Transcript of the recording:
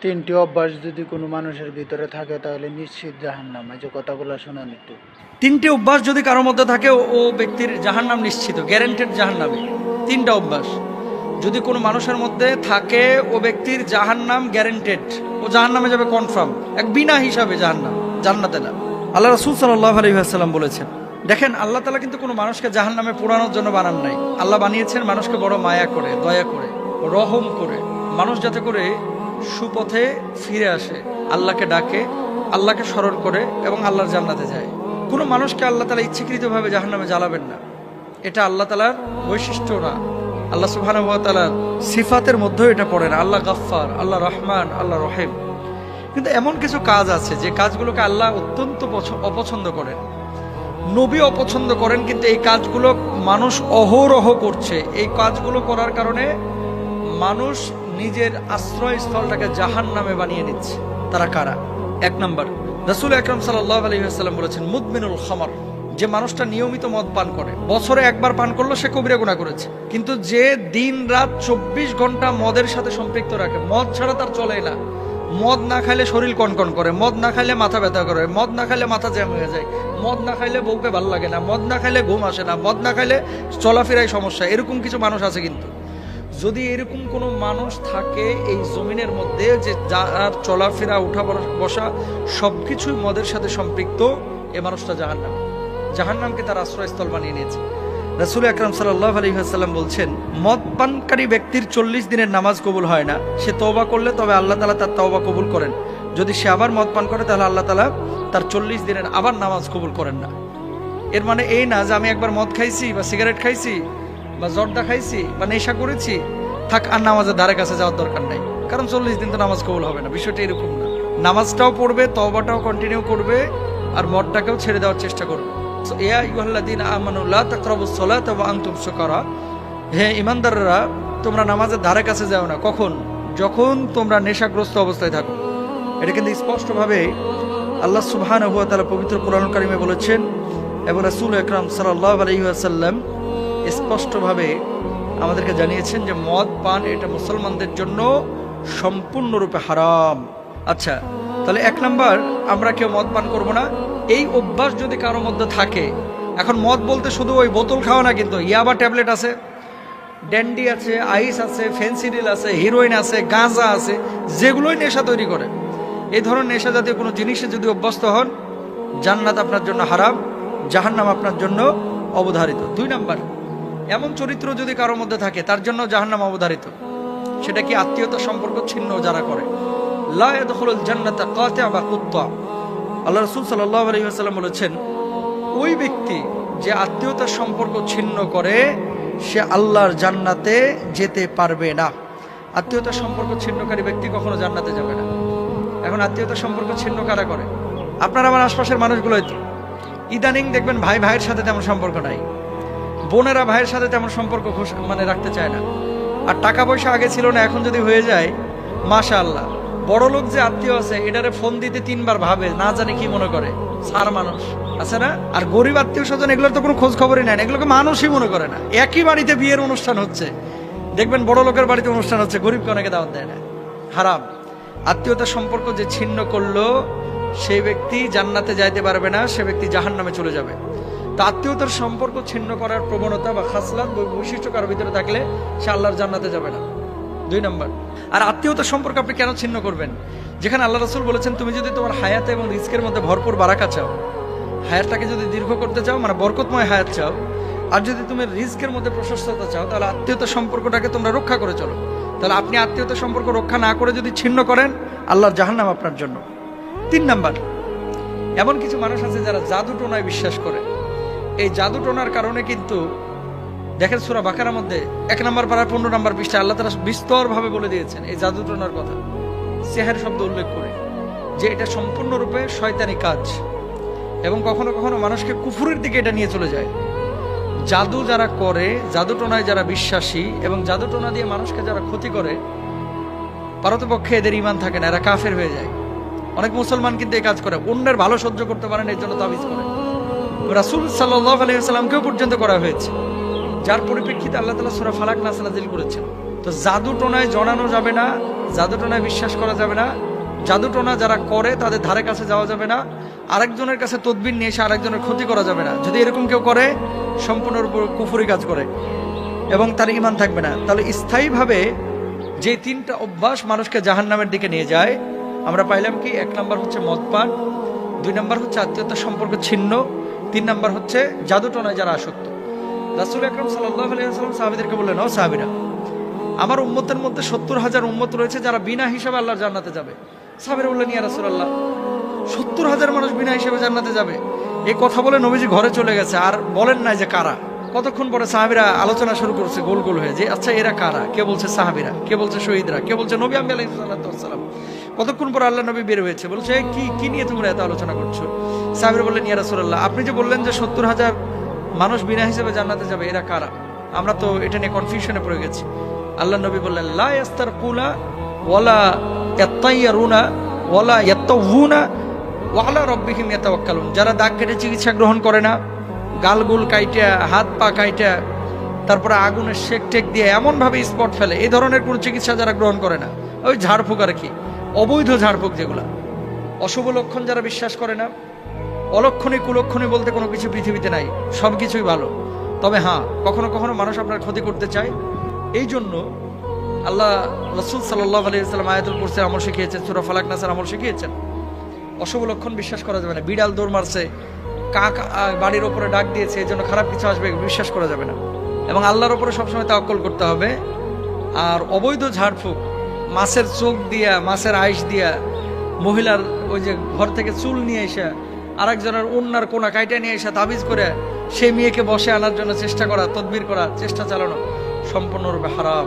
তিনটি অভ্যাস যদি কোনো মানুষের ভিতরে থাকে, তাহলে নিশ্চিত জাহান্নাম। এই যে কথাগুলো শোনান একটু। তিনটি অভ্যাস যদি কারোর মধ্যে থাকে, ও- ব্যক্তির জাহান্নাম নিশ্চিত গ্যারেন্টেড জাহান্নামে। তিনটা অভ্যাস। যদি কোনো মানুষের মধ্যে থাকে, ও ব্যক্তির জাহান্নাম গ্যারেন্টেড ও জাহান্নামে যাবে কনফার্ম এক বিনা হিসাবে জাহান্নাম, জান্নাতে না। আল্লাহ রসুল সাল্লাহ আলহিহাসাল্লাম বলেছেন, দেখেন, আল্লাহ তালা কিন্তু কোনো মানুষকে জাহান্নামে পোড়ানোর জন্য বানান নাই। আল্লাহ বানিয়েছেন মানুষকে বড় মায়া করে, দয়া করে, রহম করে। মানুষ যাতে করে সুপথে ফিরে আসে, আল্লাহকে ডাকে, আল্লাহকে স্মরণ করে এবং আল্লাহর জান্নাতে যায়। কোনো মানুষকে আল্লাহ তালা ইচ্ছাকৃতভাবে জাহান্নামে জ্বালাবেন না। এটা আল্লাহ তালার বৈশিষ্ট্য না। আল্লাহ সুবহান তালার সিফাতের মধ্যেও এটা পড়ে না। আল্লাহ গাফফার, আল্লাহ রহমান, আল্লাহ রহিম। কিন্তু এমন কিছু কাজ আছে যে কাজগুলোকে আল্লাহ অত্যন্ত পছ- অপছন্দ করেন। নবী অপছন্দ করেন, কিন্তু এই কাজগুলো মানুষ অহরহ করছে। এই কাজগুলো করার কারণে মানুষ নিজের আশ্রয়স্থলটাকে জাহান নামে বানিয়ে নিচ্ছে। তারা কারা? এক নম্বর, রসুল আকরম আলহিহাস্লাম বলেছেন, মুদমিনুল খামার যে মানুষটা নিয়মিত মদ পান করে, বছরে একবার পান করল, সে কবিরা গুণা করেছে। কিন্তু যে দিন রাত চব্বিশ ঘণ্টা মদের সাথে সম্পৃক্ত রাখে, মদ ছাড়া তার চলে না। মদ না খাইলে শরীর কনকন করে, মদ না খাইলে মাথা ব্যথা করে, মদ না খাইলে মাথা জ্যাম হয়ে যায়, মদ না খাইলে বউকে ভালো লাগে না, মদ না খাইলে ঘুম আসে না, মদ না খাইলে চলাফেরায় সমস্যা, এরকম কিছু মানুষ আছে কিন্তু। যদি এরকম কোনো মানুষ থাকে এই জমিনের মধ্যে যে যার চলাফেরা উঠা বস- সবকিছুই মদের সাথে সম্পৃক্ত, এ মানুষটা জাহান্নাম। জাহান্নামকে তার আশ্রয়স্থল বানিয়ে নিয়েছে। রাসুল আকরাম সাল্লাহ আলহিহাসাল্লাম বলছেন, মদ পানকারী ব্যক্তির চল্লিশ দিনের নামাজ কবুল হয় না। সে তওবা করলে তবে আল্লাহ তালা তার তওবা কবুল করেন। যদি সে আবার মদ পান করে, তাহলে আল্লাহ তালা তার চল্লিশ দিনের আবার নামাজ কবুল করেন না। এর মানে এই না যে আমি একবার মদ খাইছি বা সিগারেট খাইছি বা জর্দা খাইছি বা নেশা করেছি, থাক, আর নামাজের ধারে কাছে যাওয়ার দরকার নাই। কারণ চল্লিশ দিন তো নামাজ কবুল হবে না, বিষয়টা এরকম না। নামাজটাও পড়বে তবাটাও কন্টিনিউ করবে, আর মদটাকেও ছেড়ে দেওয়ার চেষ্টা করবে। ইয়া ইমানদাররা, তোমরা নামাজের কাছে যাও না, কখন? যখন তোমরা নেশাগ্রস্ত অবস্থায় থাকো। এটা কিন্তু স্পষ্টভাবে আল্লাহ পবিত্র কোরআন কারিমে বলেছেন, এবং রাসূল আলাইহি ওয়াসাল্লাম স্পষ্টভাবে আমাদেরকে জানিয়েছেন যে মদ, পান এটা মুসলমানদের জন্য সম্পূর্ণরূপে হারাম। আচ্ছা তাহলে এক নাম্বার, আমরা কেউ মদ, পান করব না। এই অভ্যাস যদি কারোর মধ্যে থাকে, এখন মদ বলতে শুধু ওই বোতল খাওয়া না কিন্তু ইয়াবা ট্যাবলেট আছে, ড্যান্ডি আছে, আইস আছে, ফেন্সিডিল আছে, হিরোইন আছে, গাঁজা আছে, যেগুলোই নেশা তৈরি করে। এই ধরনের নেশা জাতীয় কোনো জিনিসে যদি অভ্যস্ত হন, জান্নাত আপনার জন্য হারাম, জাহান্নাম আপনার জন্য অবধারিত। দুই নাম্বার এমন চরিত্র যদি কারোর মধ্যে থাকে, তার জন্য জাহান্নাম অবধারিত। সেটা কি আত্মীয়তা সম্পর্ক ছিন্ন যারা করে? আল্লাহ রাসূল সাল্লাল্লাহু বলেছেন, ওই ব্যক্তি যে আত্মীয়তার সম্পর্ক ছিন্ন করে, সে আল্লাহর জান্নাতে যেতে পারবে না। আত্মীয়তার সম্পর্ক ছিন্নকারী ব্যক্তি কখনো জান্নাতে যাবে না। এখন আত্মীয়তার সম্পর্ক ছিন্ন কারা করে? আপনার আমার আশপাশের মানুষগুলোই ইদানিং দেখবেন ভাই ভাইয়ের সাথে তেমন সম্পর্ক নাই। বোনেরা ভাইয়ের সাথে তেমন সম্পর্ক মানে রাখতে চায় না। আর টাকা পয়সা আগে ছিল না, এখন যদি হয়ে যায় মাশা আল্লাহ বড় লোক যে আত্মীয় আছে, এটারে ফোন দিতে তিনবার ভাবে, না জানে কি মনে করে। সার মানুষ। আছে না? আর গরিব আত্মীয় স্বজন এগুলোর তো কোনো খোঁজ খবরই নেয় এগুলোকে মানুষই মনে করে না। একই বাড়িতে বিয়ের অনুষ্ঠান হচ্ছে। দেখবেন বড় লোকের বাড়িতে অনুষ্ঠান হচ্ছে, গরিবকে অনেকে দাওয়াত দেয় না। হারাম। আত্মীয়তার সম্পর্ক যে ছিন্ন করল সেই ব্যক্তি জান্নাতে যাইতে পারবে না, সে ব্যক্তি জাহান্নামে চলে যাবে। তা আত্মীয়তার সম্পর্ক ছিন্ন করার প্রবণতা বা খাসলাত বৈশিষ্ট্য কারোর ভিতরে থাকলে সে আল্লাহর জান্নাতে যাবে না। দুই নম্বর। আর আত্মীয়তার সম্পর্ক আপনি কেন ছিন্ন করবেন? যেখানে আল্লাহ রসুল বলেছেন, তুমি যদি তোমার হায়াত এবং রিস্কের মধ্যে ভরপুর বারাকা চাও, হায়াতটাকে যদি দীর্ঘ করতে চাও মানে বরকতময় হায়াত চাও, আর যদি তুমি রিস্কের মধ্যে প্রশস্ততা চাও, তাহলে আত্মীয়তার সম্পর্কটাকে তোমরা রক্ষা করে চলো। তাহলে আপনি আত্মীয়তার সম্পর্ক রক্ষা না করে যদি ছিন্ন করেন, আল্লাহর জাহান্নাম আপনার জন্য। তিন নাম্বার। এমন কিছু মানুষ আছে যারা জাদু টোনায় বিশ্বাস করে। এই জাদু টোনার কারণে কিন্তু, দেখেন সুরা বাকার মধ্যে এক নম্বর পাড়ার পনেরো নম্বর পৃষ্ঠা আল্লাহ তারা বিস্তরভাবে বলে দিয়েছেন এই জাদু টোনার কথা। সেহার শব্দ উল্লেখ করে যে এটা সম্পূর্ণরূপে শয়তানি কাজ এবং কখনো কখনো মানুষকে কুফুরের দিকে এটা নিয়ে চলে যায়। জাদু যারা করে, জাদু টোনায় যারা বিশ্বাসী এবং জাদু টোনা দিয়ে মানুষকে যারা ক্ষতি করে, পারতপক্ষে এদের ইমান থাকে না, এরা কাফের হয়ে যায়। অনেক মুসলমান কিন্তু এই কাজ করে, অন্যের ভালো সহ্য করতে পারেন এর জন্য তাবিজ করে। রাসুল সাল্লাহ আলহিহাস্লামকেও পর্যন্ত করা হয়েছে। যার পরিপ্রেক্ষিতে আল্লাহ তালা সুরা ফালাক নাস নাজিল করেছেন। তো জাদু টোনায় জড়ানো যাবে না, জাদু টোনায় বিশ্বাস করা যাবে না, জাদু টোনা যারা করে তাদের ধারে কাছে যাওয়া যাবে না, আরেকজনের কাছে তদবির নিয়ে এসে আরেকজনের ক্ষতি করা যাবে না। যদি এরকম কেউ করে সম্পূর্ণরূপে কুফুরি কাজ করে এবং তার ইমান থাকবে না। তাহলে স্থায়ীভাবে যে তিনটা অভ্যাস মানুষকে জাহান্নামের দিকে নিয়ে যায়, আমরা পাইলাম কি, এক নম্বর হচ্ছে মদপান, দুই নম্বর হচ্ছে আত্মীয়তার সম্পর্ক ছিন্ন তিন নম্বর হচ্ছে জাদুটনায় যারা আসক্ত। রাসুল আকরম আলিয়াল্লাম সাহাবিদেরকে বললেন, ও সাহাবিরা, আমার উম্মতের মধ্যে সত্তর হাজার উম্মত রয়েছে যারা বিনা হিসাবে আল্লাহর জান্নাতে যাবে। সাহাবিরা বললেন, ইয়া রাসুল আল্লাহ সত্তর হাজার মানুষ বিনা হিসেবে জান্নাতে যাবে। এ কথা বলে নবীজি ঘরে চলে গেছে। আর বলেন না যে কারা? কতক্ষণ পরে সাহাবিরা আলোচনা শুরু করছে, গোল গোল হয়ে যে আচ্ছা এরা কারা? কে বলছে সাহাবিরা, কে বলছে শহীদরা, কে বলছে নবী আমি আলাইসালাম কতক্ষণ পর আল্লাহ নবী বের হয়েছে? বলছে কি কি নিয়ে তোমরা এত আলোচনা করছ? সাহাবিরা বললেন, ইয়া রাসূলুল্লাহ, আপনি যে বললেন যে সত্তর হাজার মানুষ বিনা হিসেবে জান্নাতে যাবে, এরা কারা? আমরা তো এটা নিয়ে কনফিউশনে পড়ে গেছি। আল্লাহ নবী বললেন, লা ইয়াস্তার কুলা ওয়ালা ইয়াত্তাইয়ারুনা ওয়ালা ইয়াত্তাউনা ওয়ালা রব্বিহিম ইয়াতাওয়াক্কালুন। যারা দাগ কেটে চিকিৎসা গ্রহণ করে না, গালগুল কাইটা, হাত পা কাইটা, তারপরে আগুনের শেক টেক দিয়ে এমনভাবে স্পট ফেলে এই ধরনের কোনো চিকিৎসা যারা গ্রহণ করে না। ওই ঝাড়ফুঁক আর কি। অবৈধ ঝাড়ফুঁক যেগুলা। অশুভ লক্ষণ যারা বিশ্বাস করে না, অলক্ষণী কুলক্ষণী বলতে কোনো কিছু পৃথিবীতে নাই সব কিছুই ভালো। তবে হ্যাঁ কখনো কখনো মানুষ আপনার ক্ষতি করতে চায়। এই জন্য আল্লাহ রসুল সাল্লাহ আলিয়াল্লাম আয়াতুল কুরসির আমল শিখিয়েছেন, সুরা ফালাক নাসার আমল শিখিয়েছেন। অশুভ লক্ষণ বিশ্বাস করা যাবে না। বিড়াল দৌড় মারছে, কাক বাড়ির ওপরে ডাক দিয়েছে, এই জন্য খারাপ কিছু আসবে, বিশ্বাস করা যাবে না। এবং আল্লাহর ওপরে সবসময় তাওয়াক্কল করতে হবে। আর অবৈধ ঝাড়ফুঁক মাছের চোখ দিয়া, মাছের আইস দিয়া মহিলার ওই যে ঘর থেকে চুল নিয়ে এসে আরেকজনের অন্যার কোনা কাইটা নিয়ে এসে তাবিজ করে সেই মেয়েকে বসে আনার জন্য চেষ্টা করা, তদবির করা, চেষ্টা চালানো সম্পূর্ণরূপে হারাম।